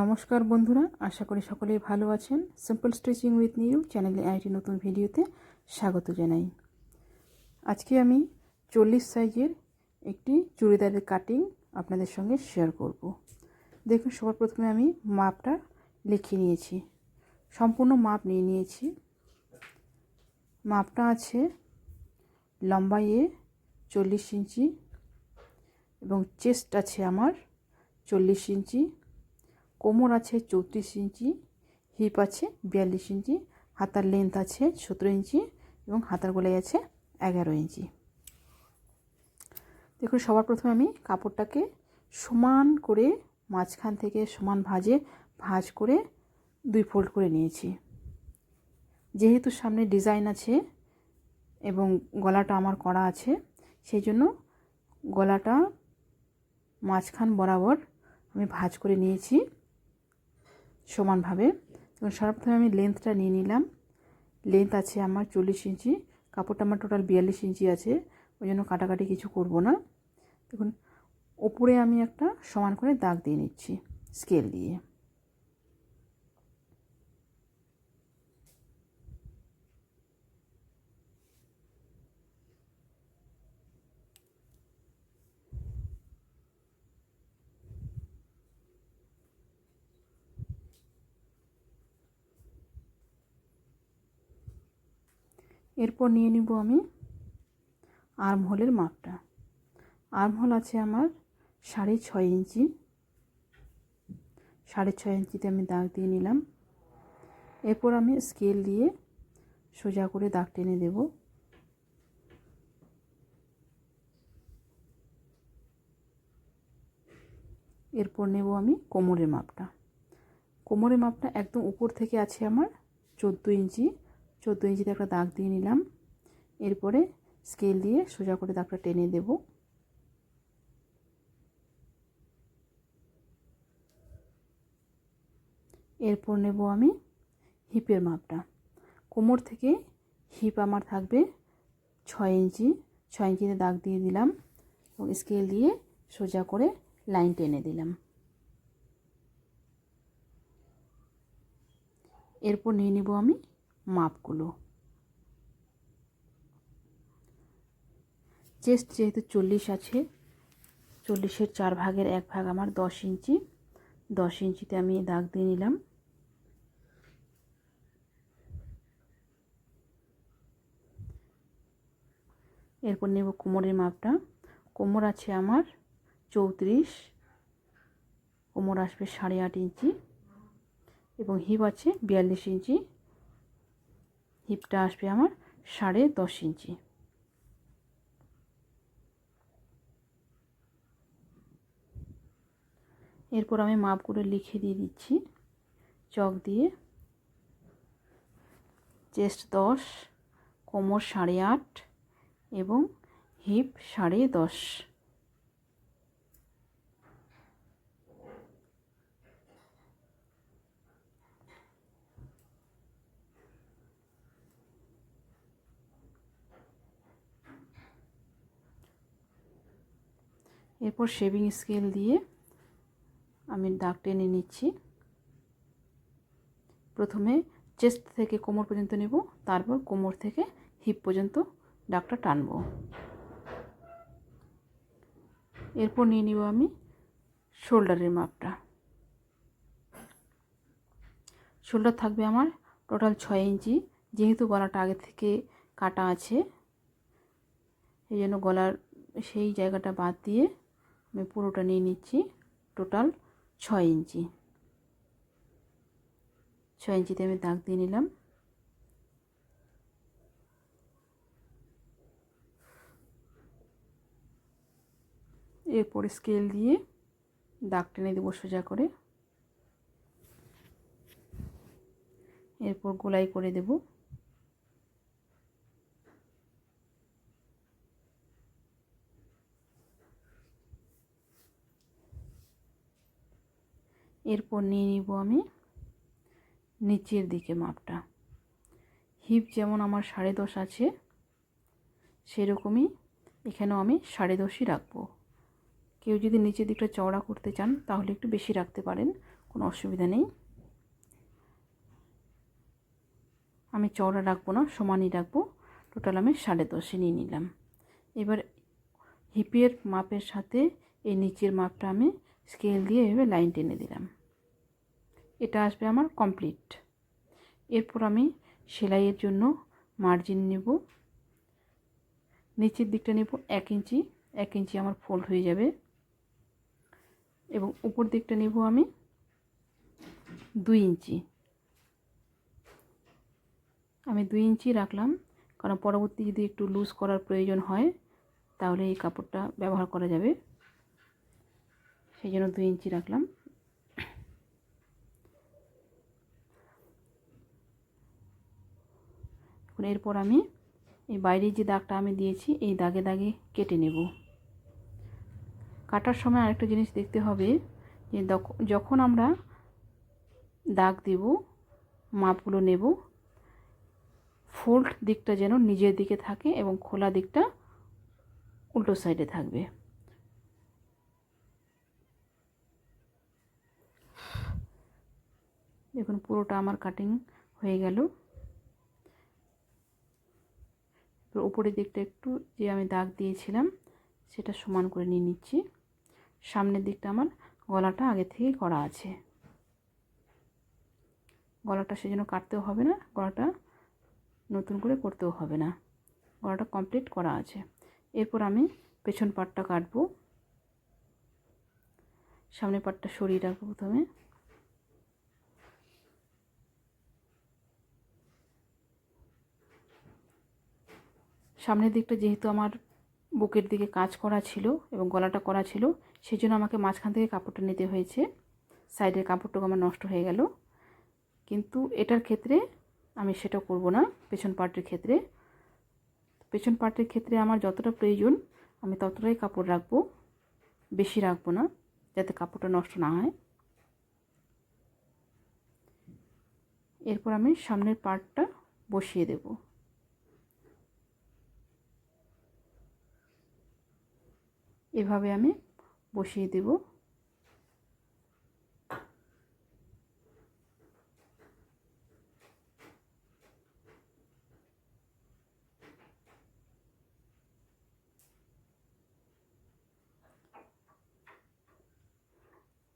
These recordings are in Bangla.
নমস্কার বন্ধুরা, আশা করি সকলেই ভালো আছেন। সিম্পল স্টিচিং উইথ নিউ চ্যানেলে আইটি নতুন ভিডিওতে স্বাগত জানাই। আজকে আমি চল্লিশ সাইজের একটি চুড়িদারের কাটিং আপনাদের সঙ্গে শেয়ার করব। দেখুন, সবার প্রথমে আমি মাপটা লিখে নিয়েছি। সম্পূর্ণ মাপ নিয়ে নিয়েছি। মাপটা আছে লম্বাইয়ে চল্লিশ ইঞ্চি এবং চেস্ট আছে আমার চল্লিশ ইঞ্চি। কোমর আছে চৌত্রিশ ইঞ্চি হিপ আছে বিয়াল্লিশ ইঞ্চি, হাতার লেন্থ আছে সতেরো ইঞ্চি এবং হাতার গোলাই আছে এগারো ইঞ্চি। দেখুন, সবার প্রথমে আমি কাপড়টাকে সমান করে মাঝখান থেকে সমান ভাজে ভাজ করে দুই ফোল্ড করে নিয়েছি। যেহেতু সামনে ডিজাইন আছে এবং গলাটা আমার করা আছে সেই জন্য গলাটা মাঝখান বরাবর আমি ভাজ করে নিয়েছি। সমানভাবে। এবং সর্বপ্রথমে আমি লেন্থটা নিয়ে নিলাম। লেন্থ আছে আমার চল্লিশ ইঞ্চি। কাপড়টা আমার টোটাল বিয়াল্লিশ ইঞ্চি আছে। ওই জন্য কাটাকাটি কিছু করব না। দেখুন, ওপরে আমি একটা সমান করে দাগ দিয়ে নিচ্ছি স্কেল দিয়ে। এরপর নিয়ে নিব আমি আর্ম হোলের মাপটা। আর্ম হোল আছে আমার সাড়ে ছয় ইঞ্চি। সাড়ে ছয় ইঞ্চিতে আমি দাগ দিয়ে নিলাম। এরপর আমি স্কেল দিয়ে সোজা করে দাগ টেনে দেব। এরপর নেব আমি কোমরের মাপটা। কোমরের মাপটা একদম উপর থেকে আছে আমার চোদ্দ ইঞ্চি। চোদ্দ ইঞ্চিতে একটা দাগ দিয়ে নিলাম। এরপরে স্কেল দিয়ে সোজা করে দাগটা টেনে দেব। এরপর নেব আমি হিপের মাপটা। কোমর থেকে হিপ আমার থাকবে ছয় ইঞ্চি। ছয় ইঞ্চিতে দাগ দিয়ে দিলাম এবং স্কেল দিয়ে সোজা করে লাইন টেনে দিলাম। এরপর নিয়ে নেব আমি মাপগুলো। চেস্ট যেহেতু চল্লিশ আছে, চল্লিশের চার ভাগের এক ভাগ আমার দশ ইঞ্চি। দশ ইঞ্চিতে আমি দাগ দিয়ে নিলাম। এরপর নেব কোমরের মাপটা। কোমর আছে আমার চৌত্রিশ, কোমর আসবে সাড়ে আট ইঞ্চি এবং হিপ আছে বিয়াল্লিশ ইঞ্চি। হিপটা আসবে আমার সাড়ে দশ ইঞ্চি। এরপর আমি মাপগুলো লিখে দিয়ে দিচ্ছি। চক দিয়ে চেস্ট দশ, কোমর সাড়ে আট এবং হিপ সাড়ে দশ। এরপর শেভিং স্কেল দিয়ে আমি দাগ টেনে নিচ্ছি। প্রথমে চেস্ট থেকে কোমর পর্যন্ত নেব, তারপর কোমর থেকে হিপ পর্যন্ত দাগটা টানব। এরপর নিয়ে নিব আমি শোল্ডারের মাপটা। শোল্ডার থাকবে আমার টোটাল ছয় ইঞ্চি, যেহেতু গলাটা আগে থেকে কাটা আছে, এই জন্য গলার সেই জায়গাটা বাদ দিয়ে আমি পুরোটা নিয়ে নিচ্ছি টোটাল ছয় ইঞ্চি। ছয় ইঞ্চিতে আমি দাগ দিয়ে নিলাম। এরপর স্কেল দিয়ে দাগ টেনে দেবো সোজা করে। এরপর গোলাই করে দেবো। এরপর নিয়ে নিব আমি নিচের দিকে মাপটা। হিপ যেমন আমার সাড়ে দশ আছে, সেরকমই এখানেও আমি সাড়ে দশই রাখব। কেউ যদি নিচের দিকটা চওড়া করতে চান, তাহলে একটু বেশি রাখতে পারেন, কোনো অসুবিধা নেই। আমি চওড়া রাখব না, সমানই রাখব। টোটাল আমি সাড়ে দশে নিয়ে নিলাম। এবার হিপের মাপের সাথে এই নিচের মাপটা আমি স্কেল দিয়ে এভাবে লাইন টেনে দিলাম। এটা আসবে আমার কমপ্লিট। এরপর আমি সেলাইয়ের জন্য মার্জিন নেব। নিচের দিকটা নেব এক ইঞ্চি এক ইঞ্চি আমার ফোল্ড হয়ে যাবে। এবং উপর দিকটা নেব আমি দুই ইঞ্চি। আমি দুই ইঞ্চি রাখলাম, কারণ পরবর্তী যদি একটু লুজ করার প্রয়োজন হয়, তাহলে এই কাপড়টা ব্যবহার করা যাবে। সেই জন্য দুই ইঞ্চি রাখলাম। এখন এরপর আমি এই বাইরের যে দাগটা আমি দিয়েছি, এই দাগে দাগে কেটে নেব। কাটার সময় আরেকটা জিনিস দেখতে হবে যে যখন আমরা দাগ দেব, মাপগুলো নেব ফোল্ড দিকটা যেন নিজের দিকে থাকে এবং খোলা দিকটা উল্টো সাইডে থাকবে। দেখুন পুরোটা আমার কাটিং হয়ে গেল। উপরের দিকটা একটু যে আমি দাগ দিয়েছিলাম, সেটা সমান করে নিয়ে নিচ্ছি। সামনের দিকটা আমার গলাটা আগে থেকেই করা আছে। গলাটা সেজন্য কাটতেও হবে না, গলাটা নতুন করে করতেও হবে না। গলাটা কমপ্লিট করা আছে। এরপর আমি পেছন পাটটা কাটবো। সামনের পাটটা সরিয়ে রাখব প্রথমে। সামনের দিকটা যেহেতু আমার বুকের দিকে কাজ করা ছিল এবং গলাটা করা ছিল সেই জন্য আমাকে মাঝখান থেকে কাপড়টা নিতে হয়েছে। সাইডের কাপড়টুকু আমার নষ্ট হয়ে গেল। কিন্তু এটার ক্ষেত্রে আমি সেটা করব না, পেছন পার্টের ক্ষেত্রে। পেছন পার্টের ক্ষেত্রে আমার যতটা প্রয়োজন, আমি ততটাই কাপড় রাখব, বেশি রাখব না, যাতে কাপড়টা নষ্ট না হয়। এরপর আমি সামনের পার্টটা বসিয়ে দেব। এভাবে আমি বসিয়ে দেবো।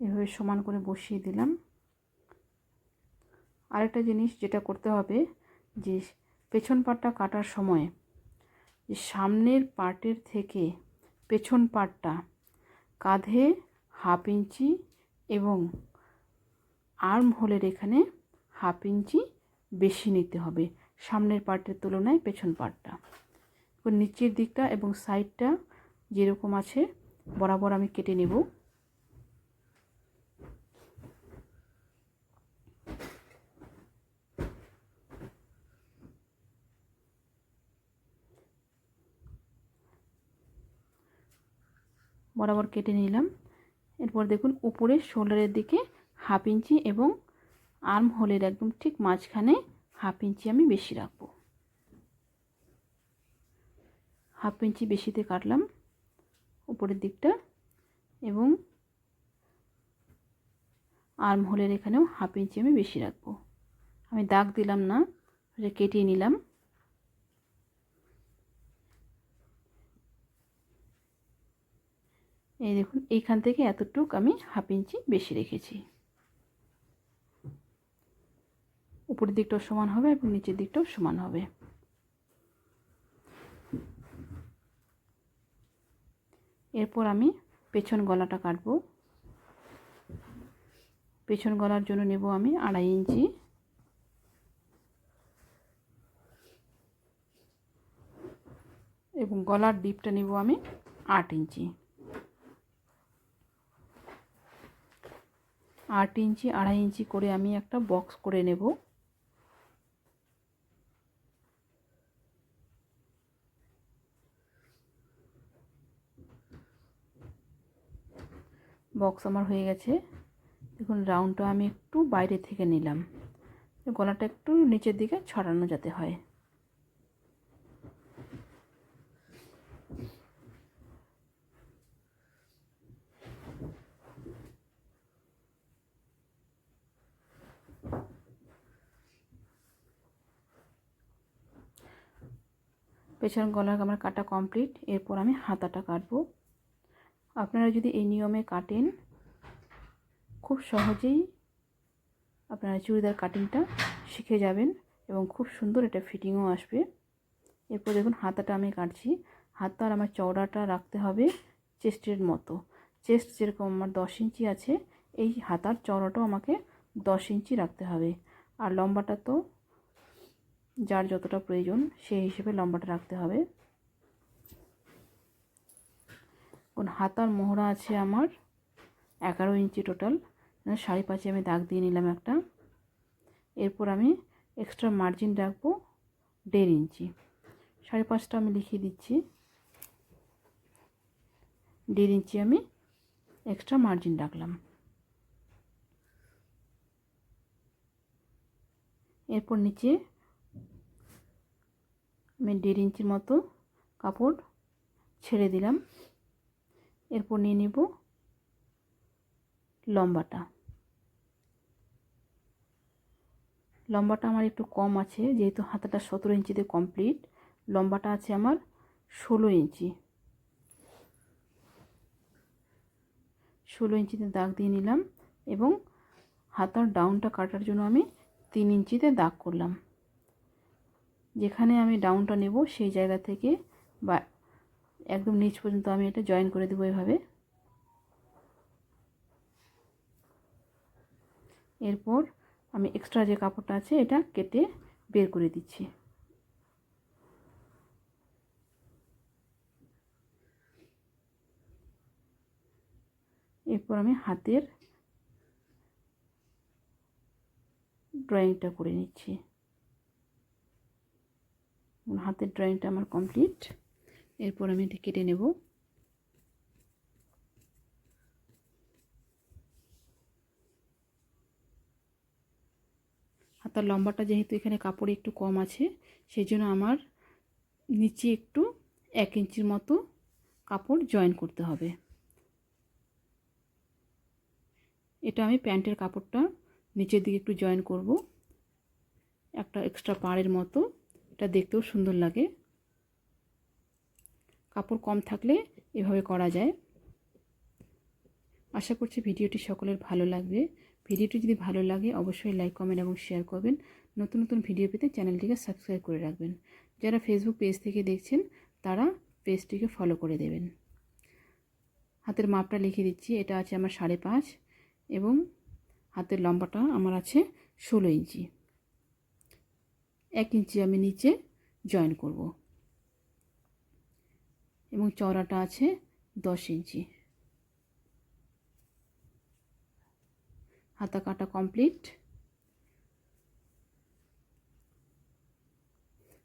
এভাবে সমান করে বসিয়ে দিলাম। আরেকটা জিনিস যেটা করতে হবে যে পেছন পাটটা কাটার সময় যে সামনের পার্টের থেকে পেছন পাটটা। কাঁধে হাফ ইঞ্চি এবং আর্ম হোলের এখানে হাফ ইঞ্চি বেশি নিতে হবে। সামনের পার্টের তুলনায় পেছন পার্টটা নিচের দিকটা এবং সাইডটা যেরকম আছে, বরাবর আমি কেটে নেব। বরাবর কেটে নিলাম। এরপর দেখুন উপরের শোল্ডারের দিকে হাফ ইঞ্চি এবং আর্ম হোলের একদম ঠিক মাঝখানে হাফ ইঞ্চি আমি বেশি রাখব। হাফ ইঞ্চি বেশিতে কাটলাম উপরের দিকটা এবং আর্ম হোলের এখানেও হাফ ইঞ্চি আমি বেশি রাখব। আমি দাগ দিলাম না কেটে নিলাম। এই দেখুন, এইখান থেকে এতটুক আমি হাফ ইঞ্চি বেশি রেখেছি। উপরের দিকটাও সমান হবে এবং নিচের দিকটাও সমান হবে। এরপর আমি পেছন গলাটা কাটবো। পেছন গলার জন্য নেব আমি আড়াই ইঞ্চি। এবং গলার ডিপটা নেব আমি আট ইঞ্চি। আট ইঞ্চি, আড়াই ইঞ্চি করে আমি একটা বক্স করে নেব। বক্স আমার হয়ে গেছে। দেখুন, রাউন্ডটা আমি একটু বাইরে থেকে নিলাম। গলাটা একটু নিচের দিকে ছড়ানো যাতে হয়। পেছন গলার আমার কাটা কমপ্লিট এরপর আমি হাতাটা কাটবো। আপনারা যদি এই নিয়মে কাটেন, খুব সহজেই আপনারা চুড়িদার কাটিংটা শিখে যাবেন এবং খুব সুন্দর এটা ফিটিংও আসবে। এরপর দেখুন হাতাটা আমি কাটছি। হাতার আমার চওড়াটা রাখতে হবে চেস্টের মতো। চেস্ট যেরকম আমার দশ ইঞ্চি আছে, এই হাতার চওড়াটাও আমাকে দশ ইঞ্চি রাখতে হবে। আর লম্বাটা তো যার যতটা প্রয়োজন সেই হিসেবে লম্বাটা রাখতে হবে। কোন হাতার মোহরা আছে আমার, এগারো ইঞ্চি টোটাল সাড়ে পাঁচে আমি দাগ দিয়ে নিলাম একটা। এরপর আমি এক্সট্রা মার্জিন রাখব দেড় ইঞ্চি। সাড়ে পাঁচটা আমি লিখিয়ে দিচ্ছি। দেড় ইঞ্চি আমি এক্সট্রা মার্জিন রাখলাম। এরপর নিচে আমি দেড় ইঞ্চির মতো কাপড় ছেড়ে দিলাম। এরপর নিয়ে নিব লম্বাটা। লম্বাটা আমার একটু কম আছে, যেহেতু হাতাটা সতেরো ইঞ্চিতে কমপ্লিট। লম্বাটা আছে আমার ষোলো ইঞ্চি। ষোলো ইঞ্চিতে দাগ দিয়ে নিলাম এবং হাতার ডাউনটা কাটার জন্য আমি তিন ইঞ্চিতে দাগ করলাম। যেখানে আমি ডাউনটা নেব, সেই জায়গা থেকে বা একদম নিচ পর্যন্ত আমি এটা জয়েন করে দেবো এভাবে। এরপর আমি এক্সট্রা যে কাপড়টা আছে, এটা কেটে বের করে দিচ্ছি। এরপর আমি হাতের ড্রয়িংটা করে নিচ্ছি। হাতের ড্রয়িংটা আমার কমপ্লিট এরপর আমি এটা কেটে নেব। হাতার লম্বাটা যেহেতু এখানে কাপড়ে একটু কম আছে সেই জন্য আমার নিচে একটু এক ইঞ্চির মতো কাপড় জয়েন করতে হবে। এটা আমি প্যান্টের কাপড়টা নিচের দিকে একটু জয়েন করব। একটা এক্সট্রা পাড়ের মতো। এটা দেখতেও সুন্দর লাগে। কাপড় কম থাকলে এভাবে করা যায়। আশা করছি ভিডিওটি সকলের ভালো লাগবে। ভিডিওটি যদি ভালো লাগে, অবশ্যই লাইক, কমেন্ট এবং শেয়ার করবেন। নতুন নতুন ভিডিও পেতে চ্যানেলটিকে সাবস্ক্রাইব করে রাখবেন। যারা ফেসবুক পেজ থেকে দেখছেন, তারা পেজটিকে ফলো করে দেবেন। হাতের মাপটা লিখে দিচ্ছি। এটা আছে আমার সাড়ে পাঁচ এবং হাতের লম্বাটা আমার আছে ষোলো ইঞ্চি। এক ইঞ্চি আমি নিচে জয়েন করব। এবং চওড়াটা আছে দশ ইঞ্চি। হাতা কাটা কমপ্লিট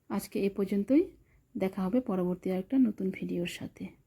আজকে এ পর্যন্তই। দেখা হবে পরবর্তী একটা নতুন ভিডিওর সাথে।